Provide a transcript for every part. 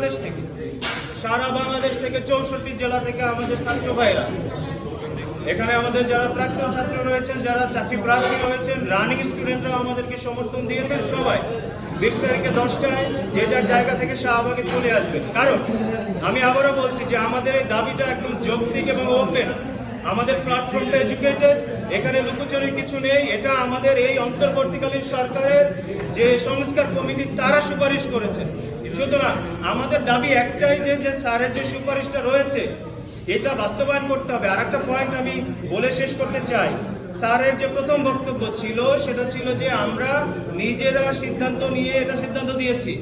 বাংলাদেশ থেকে, সারা বাংলাদেশ থেকে চৌষট্টি জেলা থেকে আমাদের ছাত্র ভাইরা এখানে আমাদের যারা প্রাক্তন ছাত্র রয়েছেন, যারা চাকরি প্রার্থী রয়েছেন রানিং স্টুডেন্টরা আমাদেরকে সমর্থন দিয়েছেন সবাই। বিশ তারিখে দশটায় যে যার জায়গা থেকে শাহবাগে চলে আসবেন। কারণ আমি আবারও বলছি যে আমাদের এই দাবিটা একদম যৌক্তিক এবং ওপেন আমাদের প্ল্যাটফর্মটা এডুকেটেড এখানে লুকোচুরির কিছু নেই। এটা আমাদের এই অন্তর্বর্তীকালীন সরকারের যে সংস্কার কমিটি, তারা সুপারিশ করেছে। সুতরাং আমাদের দাবি একটাই যে যে স্যারের যে সুপারিশটা রয়েছে, এটা বাস্তবায়ন করতে হবে। আর একটা পয়েন্ট আমি বলে শেষ করতে চাই। স্যারের যে প্রথম বক্তব্য ছিল, সেটা ছিল যে আমরা নিজেরা সিদ্ধান্ত নিয়ে এটা সিদ্ধান্ত দিয়েছি।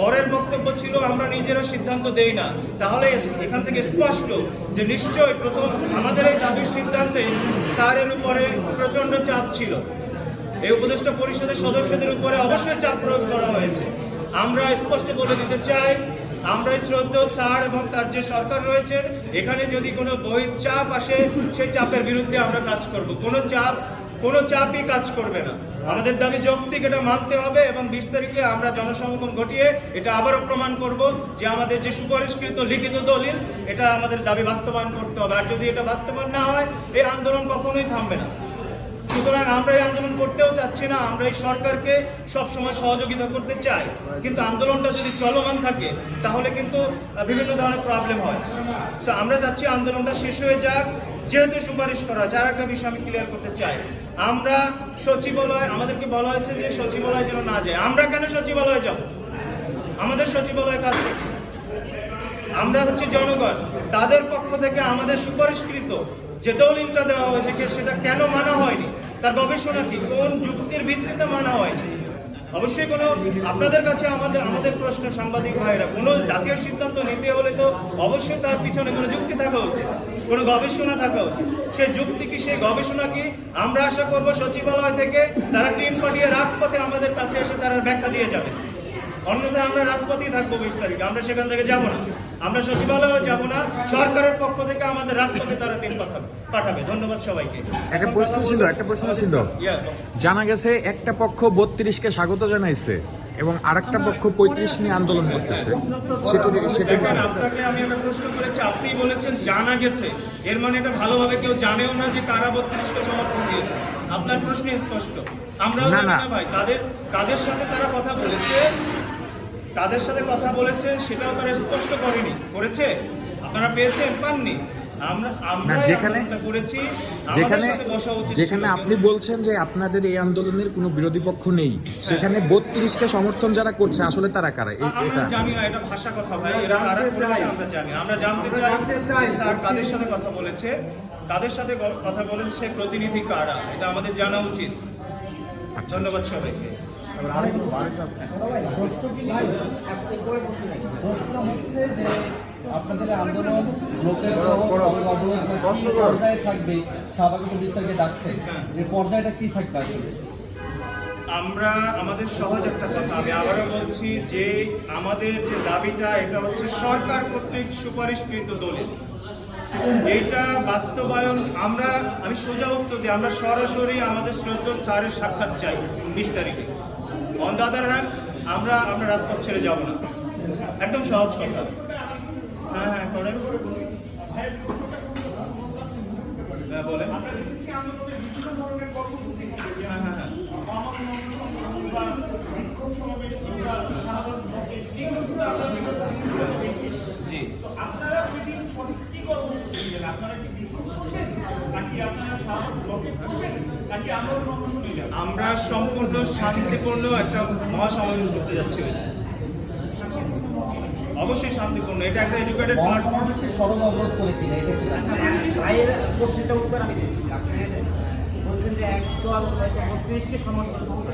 পরের বক্তব্য ছিল, আমরা নিজেরা সিদ্ধান্ত দেই না। তাহলে এখান থেকে স্পষ্ট যে নিশ্চয় প্রথম আমাদের এই দাবির সিদ্ধান্তে স্যারের উপরে প্রচণ্ড চাপ ছিল। এই উপদেষ্টা পরিষদের সদস্যদের উপরে অবশ্যই চাপ প্রয়োগ করা হয়েছে। আমরা স্পষ্ট বলে দিতে চাই, আমরা শ্রদ্ধেয় স্যার এবং তার যে সরকার রয়েছে এখানে যদি কোনো বহির চাপ আসে, সেই চাপের বিরুদ্ধে আমরা কাজ করব। কোনো চাপ, কোনো চাপই কাজ করবে না। আমাদের দাবি যৌক্তিক, এটা মানতে হবে এবং বিশ তারিখে আমরা জনসমাগম ঘটিয়ে এটা আবারও প্রমাণ করব যে আমাদের যে সুপারিশকৃত লিখিত দলিল, এটা আমাদের দাবি বাস্তবায়ন করতে হবে। আর যদি এটা বাস্তবায়ন না হয়, এই আন্দোলন কখনোই থামবে না। সুতরাং আমরা এই আন্দোলন করতেও চাচ্ছি না, আমরা এই সরকারকে সবসময় সহযোগিতা করতে চাই। কিন্তু আন্দোলনটা যদি চলমান থাকে, তাহলে কিন্তু বিভিন্ন ধরনের প্রবলেম হয়। আমরা চাচ্ছি আন্দোলনটা শেষ হয়ে যাক। যেহেতু সুপারিশ করা, যার একটা বিষয় আমি ক্লিয়ার করতে চাই। আমরা সচিবালয়, আমাদেরকে বলা হয়েছে যে সচিবালয় যেন না যায়। আমরা কেন সচিবালয়ে যাব? আমাদের সচিবালয় কাজ আমরা হচ্ছে জনগণ। তাদের পক্ষ থেকে আমাদের সুপারিশকৃত যে দলিলটা দেওয়া হয়েছে সেটা কেন মানা হয়নি? তার গবেষণা কি? কোন যুক্তির ভিত্তিতে মানা হয়নি অবশ্যই কোনো আপনাদের কাছে আমাদের আমাদের প্রশ্ন সাংবাদিক ভাইরা কোনো জাতীয় সিদ্ধান্ত নিতে হলে তো অবশ্যই তার পিছনে কোনো যুক্তি থাকা উচিত, কোনো গবেষণা থাকা উচিত। সেই যুক্তি কি সেই গবেষণা কি? আমরা আশা করব সচিবালয় থেকে তারা টিম পাঠিয়ে রাজপথে আমাদের কাছে এসে তারা ব্যাখ্যা দিয়ে যাবে। অন্যথায় আমরা রাজপথেই থাকব বিশ তারিখে আমরা সেখান থেকে যাব না। আমরা সচিবালয়ে যাব না সরকারের পক্ষ থেকে আমাদের রাজপথে তারা টিম পাঠাবে পাঠাবে। ধন্যবাদ সবাইকে। একটা প্রশ্ন ছিল একটা প্রশ্ন ছিল। জানা গেছে একটা পক্ষ বত্রিশকে স্বাগত জানাইছে এবং আরেকটা পক্ষ পঁয়ত্রিশ নিয়ে আন্দোলন করতেছে। সেটা সেটা আপনাকে আমি একটা প্রশ্ন করেছি আপনি বলেছেন জানা গেছে। এর মানে এটা ভালোভাবে কেউ জানেও না যে কারা বত্রিশকে সমর্থন দিয়েছে। আপনার প্রশ্ন স্পষ্ট। আমরা। না ভাই তাদের কাদের সাথে তারা কথা বলেছে। কাদের সাথে কথা বলেছে সেটাও তারা স্পষ্ট করেনি। করেছে? আপনারা পেয়েছেন? পাননি। আমরা আমরা না, যেখানে- করেছি যেখানে যেখানে আপনি বলছেন যে আপনাদের এই আন্দোলনের কোনো বিরোধী পক্ষ নেই সেখানে বত্রিশকে সমর্থন যারা করছে আসলে তারা কারা? এটা জানি না এটা ভাষা কথা ভাই। আমরা জানি। আমরা জানতে চাই স্যার কাদের সাথে কথা বলেছে কাদের সাথে কথা বলেছে সে প্রতিনিধি কারা? এটা আমাদের জানা উচিত। ধন্যবাদ সবাইকে। যে পর্যায়ে থাকবে আমরা আমাদের সহজ একটা কথা, আমি আবারও বলছি যে আমাদের যে দাবিটা, এটা হচ্ছে সরকার কর্তৃক সুপারিশকৃত দলিল। এইটা বাস্তবায়ন আমরা, আমি সোজা উত্তর দিই, আমরা সরাসরি আমাদের শ্রদ্ধ স্যারের সাক্ষাৎ চাই বিশ তারিখে। অন দ্য আদার হ্যান্ড, আমরা আমরা রাজপথ ছেড়ে যাব না। একদম সহজ কথা। হ্যাঁ হ্যাঁ হ্যাঁ বলেন। হ্যাঁ হ্যাঁ হ্যাঁ জি আপনারা সেদিন সঠিক কি কর্মসূচি নেবেন আপনারা কি বিক্ষোভ করবেন নাকি আপনারা শাহবাগ ব্লকেট করবেন নাকি আন্দোলন অংশ নিলেন আমরা সম্পূর্ণ শান্তিপূর্ণ একটা মহাসমাবেশ করতে যাচ্ছি অবশ্যই শান্তিপূর্ণ এটা একটা এডুকেটেড প্ল্যাটফর্ম হচ্ছে সড়ক অবরোধ করে কিনা এটা আচ্ছা ভাইয়ের প্রশ্নটা উত্তর আমি দিচ্ছি। আপনি বলছেন যে একদল বত্রিশকে সমর্থন করছে